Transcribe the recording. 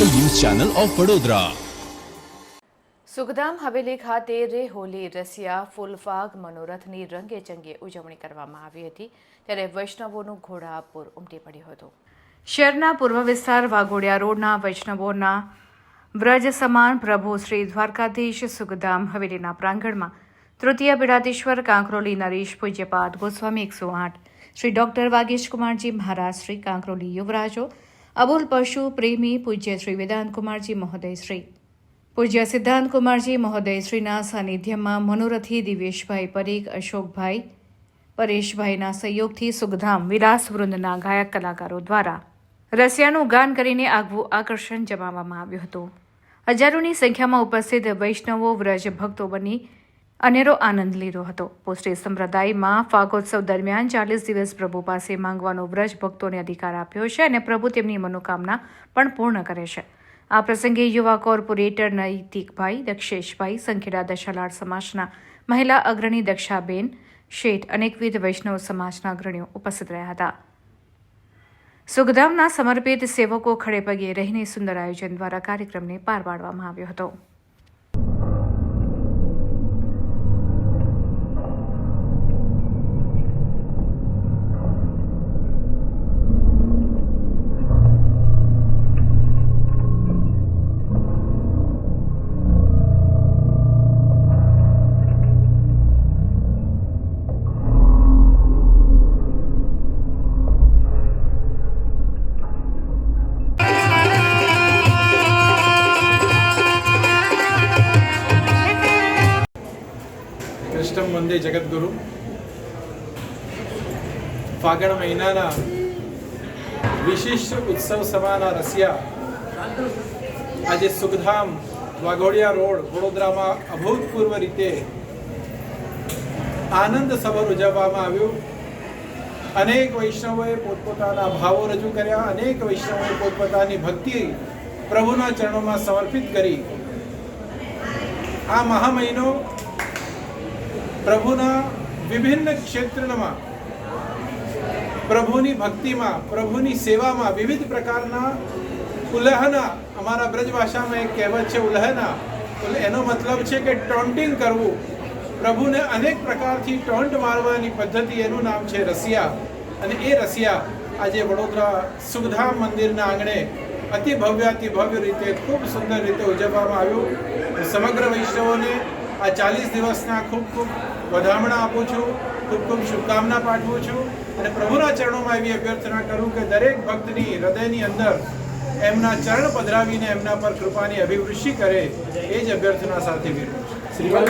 Channel of Vadodara. Sukhdham Haveli ખાતે રે હોલી રસિયા, ફૂલફાગ, મનોરથની રંગે ચંગે ઉજવણી કરવામાં આવી હતી. ત્યારે વૈષ્ણવોનું ઘોડાપુર ઉમટી પડ્યું હતું. શહેરના પૂર્વ વિસ્તાર વાઘોડિયા રોડના વૈષ્ણવોના વ્રજ સમાન પ્રભુ શ્રી દ્વારકાધીશ સુખધામ હવેલીના પ્રાંગણમાં તૃતીય પીડાધીશ્વર કાંકરોલી નરેશ પૂજ્યપાદ ગોસ્વામી એકસો આઠ. શ્રી ડોક્ટર વાગેશકુમારજી મહારાજ, શ્રી કાંકરોલી યુવરાજો અબુલ પશુ પ્રેમી પૂજ્ય શ્રી વેદાંતકુમારજી કુમારજી મહોદય શ્રી પૂજ્ય સિદ્ધાંત કુમારજી મહોદયશ્રીના સાનિધ્યમાં મનોરથી દિવેશભાઈ પરીખ અશોકભાઈ પરેશભાઈના સહયોગથી સુખધામ વિલાસવૃંદના ગાયક કલાકારો દ્વારા રસિયાનું ગાન કરીને આગવું આકર્ષણ જમાવવામાં આવ્યું હતું. હજારોની સંખ્યામાં ઉપસ્થિત વૈષ્ણવો, વ્રજ ભક્તો બની અનેરો આનંદ લીધો હતો. પોસ્ટે સંપ્રદાયમાં ફાગોત્સવ દરમિયાન ચાલીસ દિવસ પ્રભુ પાસે માંગવાનો વ્રજ ભક્તોને અધિકાર આપ્યો છે અને પ્રભુ તેમની મનોકામના પણ પૂર્ણ કરે છે. આ પ્રસંગે યુવા કોર્પોરેટર નૈતિકભાઈ, દક્ષેશભાઈ, સંખેડા દશાલાડ સમાજના મહિલા અગ્રણી દક્ષાબેન શેઠ અનેકવિધ વૈષ્ણવ સમાજના અગ્રણીઓ ઉપસ્થિત રહ્યા હતા. સુખધામના સમર્પિત સેવકો ખડેપગે રહીને સુંદર આયોજન દ્વારા કાર્યક્રમને પાર પાડવામાં આવ્યો હતો. વંદે જગદગુરુ. ફાગણ મહિનાના વિશિષ્ટ ઉત્સવ સમાના રસિયા આજે સુખધામ વાઘોડિયા રોડ વડોદરામાં અભૂતપૂર્વ રીતે આનંદ સભર ઉજવવામાં આવ્યું. અનેક વૈષ્ણવોએ પોતપોતાના ભાવો રજૂ કર્યા. અનેક વૈષ્ણવોએ પોતપોતાની ભક્તિ પ્રભુના ચરણોમાં સમર્પિત કરી. આ મહા મહિનો પ્રભુના વિભિન્ન ક્ષેત્રમાં, પ્રભુની ભક્તિમાં, પ્રભુની સેવામાં વિવિધ પ્રકારના ઉલ્હના અમારા બ્રજ ભાષામાં એક કહેવત છે ઉલ્હના ઉલ- એનો મતલબ છે કે ટોન્ટિંગ કરવું. પ્રભુને અનેક પ્રકારથી ટોન્ટ મારવાની પદ્ધતિ એનું નામ છે રસિયા. અને એ રસિયા આજે વડોદરા સુખધામ મંદિરના આંગણે અતિ ભવ્યાતિ ભવ્ય રીતે ખૂબ સુંદર રીતે ઉજવવામાં આવ્યું. સમગ્ર વૈષ્ણવોને આ ચાલીસ દિવસના ખૂબ ખૂબ વધામણા આપું છું, ખૂબ ખૂબ શુભકામના પાઠવું છું અને પ્રભુના ચરણોમાં એવી અભ્યર્થના કરું કે દરેક ભક્તની હૃદયની અંદર એમના ચરણ પધરાવીને એમના પર કૃપાની અભિવૃષ્ટિ કરે, એ જ અભ્યર્થના સાથે વિરમું છું. શ્રીવાસ